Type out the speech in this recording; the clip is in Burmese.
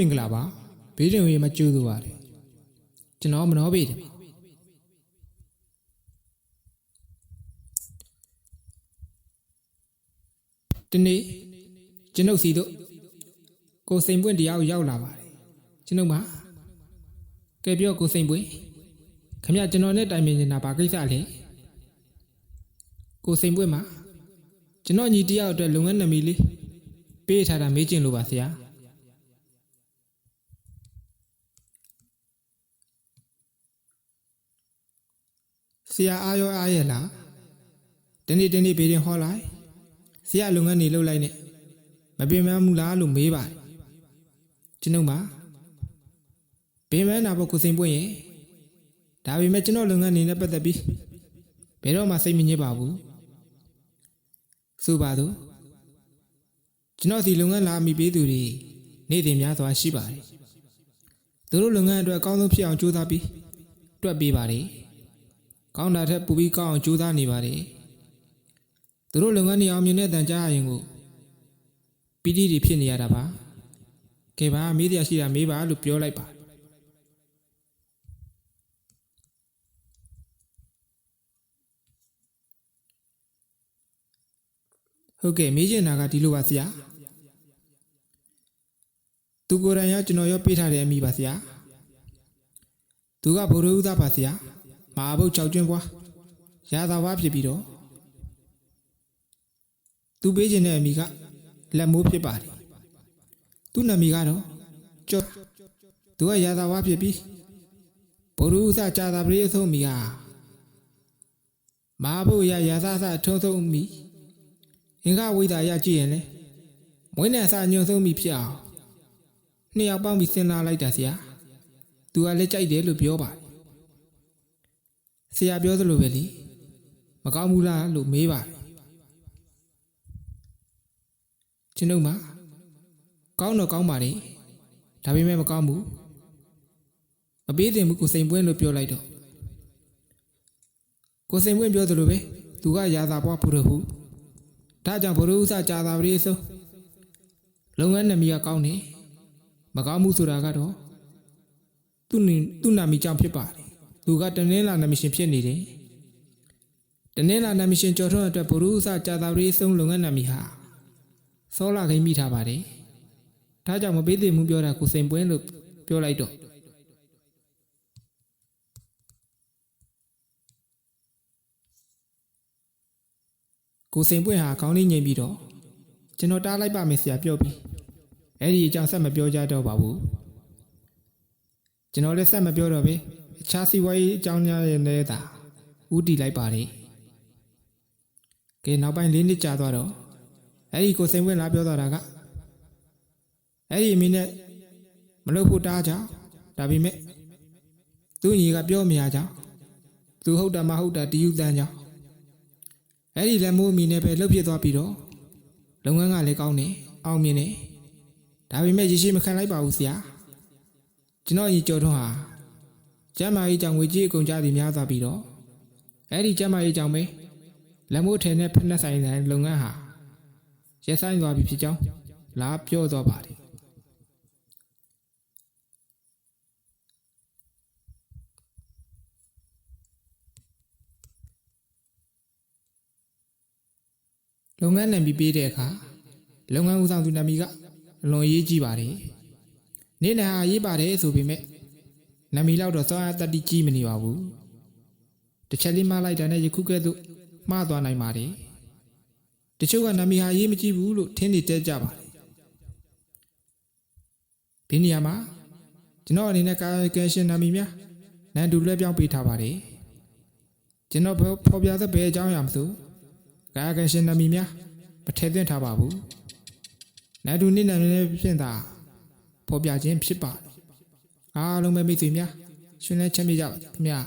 မင်္ဂလာပါဘေးတွင်ရေမကျူးသူပါတယ်ကျွန်တော်မနှောပေတယ်ပါဒီနေ့ကျွန်ုပ်စီတို့ကိုစိန်ပွင့်တရားကိုရောက်လာပါတယ်ကျွန်ုပ်မှာကဲပြောကိုစိန်ပွင့်ခမရကျွန်တော်နဲ့တိုင်ပင်နေတာဘာကိစ္စလဲကိုစိန်ပွင့်မှာကျွန်တော်ညီတယောက်အတွက်လုပ်ငန်းနာမည်လေးပေးထားတာမေးချင်လို့ပါဆရာ ဆရာအားရောအားရဲ့လားတနေ့တနေ့ဘေးရင်ဟောလိုက်ဆရာလုပ်ငန်းနေလုပ်လိုက်နဲ့မပင်မမှုလားလို့မေးပါတယ်ကျွန်ုပ်မှာပင်မနာဖို့ကိုစိန်ပွင့်ရဲ့ဒါပေမဲ့ကျွန်တော်လုပ်ငန်းနေနဲ့ပတ်သက်ပြီးဘယ်တော့မှစိတ်မညစ်ပါဘူးဆိုပါတော့ကျွန်တော်ဒီလုပ်ငန်းလာမိပေးသူတွေနေ့စဉ်များစွာရှိပါတယ်သူတို့လုပ်ငန်းအတွက်အကောင်းဆုံးဖြစ်အောင်ကြိုးစားပြီးတွက်ပေးပါတယ် ကောင်းတာထက်ပူပြီးကောင်းအောင်ကြိုးစားနေပါတယ်။သူတို့လုပ်ငန်းတွေအောင်မြင်တဲ့တန်ကြားရင်ကိုပီတိတွေဖြစ်နေရတာပါ။ကဲပါမေးတရားရှိတာမေးပါလို့ပြောလိုက်ပါဟုတ်ကဲ့မေးချင်တာကဒီလိုပါဆရာ။သူကိုယ်တိုင်ရောကျွန်တော်ရောပေးထားတဲ့အမိပါဆရာ။သူကဘိုလ်ရူသားပါဆရာ။ မဟာဘုတ်၆ကျွန်းပွားရာသာဝါဖြစ်ပြီးတော့သူပေးခြင်းတဲ့အမိကလက်မိုးဖြစ်ပါတယ်သူ့နာမည်ကတော့ကျော်သူကရာသာဝါဖြစ်ပြီးဘုရုဥစကြာသာပရိအဆုံးမိဟာမဟာဘုတ်ရရာသာသထုံးဆုံးမိအင်္ဂဝိဒါရကြည့်ရင်လေမွေးနဲ့အစာညွန်ဆုံးမိဖြစ်အောင်နှစ်ယောက်ပေါင်းပြီးစဉ်းစားလိုက်တာဆရာသူကလည်းကြိုက်တယ်လို့ပြောပါတယ် ဆရာပြောသလိုပဲလေမကောင်းဘူးလားလို့မေးပါတယ်ကျွန်ုပ်မှာကောင်းတော့ကောင်းပါတယ်ဒါပေမဲ့မကောင်းဘူးမပေးသင့်ဘူးကိုစိန်ပွင့်လို့ပြောလိုက်တော့ကိုစိန်ပွင့်ပြောသလိုပဲသူကရာသာပွားပုရဟုဒါကြောင့်ဘုရုဥစကြာသာပရိဆုံးလုပ်ငန်းနာမည်ကကောင်းတယ်မကောင်းဘူးဆိုတာကတော့သူ့နသူ့နာမည်ကြောင့်ဖြစ်ပါတယ် သူကတနင်္လာနမရှင်ဖြစ်နေတယ်။တနင်္လာနမရှင်ကြော်ထွန်းအတွက်ဘုရုဥစကြာသာရေးဆုံးလုပ်ငန်းနာမည်ဟာစောလာခိမိထားပါတယ်။ဒါကြောင့်မပေးသေးမှုပြောတာကိုစိန်ပွင့်လို့ပြောလိုက်တော့ကိုစိန်ပွင့်ဟာခေါင်းလေးငိမ့်ပြီးတော့ကျွန်တော်တားလိုက်ပါမယ်ဆရာပြောပြီးအဲ့ဒီအကြောင်းဆက်မပြောကြတော့ပါဘူး။ကျွန်တော်လည်းဆက်မပြောတော့ပဲ အခြားစီဝါရေးအကြောင်းများရဲ့နဲ့တာဥတီလိုက်ပါတယ်ကဲနောက်ပိုင်းလေးနှစ်ကြာသွားတော့အဲ့ဒီကိုစိန်ဝင်လာပြောသွားတာကအဲ့ဒီအမင်းနဲ့မလုပ်ဖို့တားကြဒါပေမဲ့သူ့ညီကပြောမရကြသူဟုတ်တာမဟုတ်တာတယူတန်းကြောင့်အဲ့ဒီလက်မိုးအမီနဲ့ပဲလှုပ်ဖြစ်သွားပြီးတော့လုပ်ငန်းကလည်းကောင်းတယ်အောင်မြင်တယ်ဒါပေမဲ့ရရှိမခံလိုက်ပါဘူးဆရာကျွန်တော်ညီကျော်ထွန်းဟာ ကျမ်းမာရေးကြောင့်ငွေကြေးအကုန်ကြသည်များသွားပြီးတော့အဲ့ဒီကျမ်းမာရေးကြောင့်ပဲလက်မိုးထဲနဲ့ဖက်နှက်ဆိုင်တဲ့လုပ်ငန်းဟာရက်ဆိုင်သွားပြီဖြစ်ကြောင်းလာပြောသွားပါတယ်လုပ်ငန်းနာမည်ပေးတဲ့အခါလုပ်ငန်းဦးဆောင်သူနာမည်ကအလွန်အရေးကြီးပါတယ်နေ့နဲ့ဟာရေးပါတယ်ဆိုပေမဲ့ နမီလောက်တော့စောအားတတိကြီးမနေပါဘူးတစ်ချက်လေးမလိုက်တာနဲ့ယခုကဲ့သို့မှားသွားနိုင်ပါတယ်တချို့ကနမီဟာရေးမကြည့်ဘူးလို့ထင်နေတဲကြပါတယ်ဒီနေရာမှာကျွန်တော်အနေနဲ့ကာယကံရှင်နမီများနန်တူလွှဲပြောင်းပေးထားပါတယ်ကျွန်တော်ဖော်ပြတဲ့ဘယ်အကြောင်းအရာမဆိုကာယကံရှင်နမီများမထည့်သွင်းထားပါဘူးနန်တူနေ့နဲ့လည်းဖြင့်သာဖော်ပြခြင်းဖြစ်ပါတယ် အားလုံးပဲမိတ်ဆွေများရှင်လဲချမ်းမြေ့ကြပါခင်ဗျာ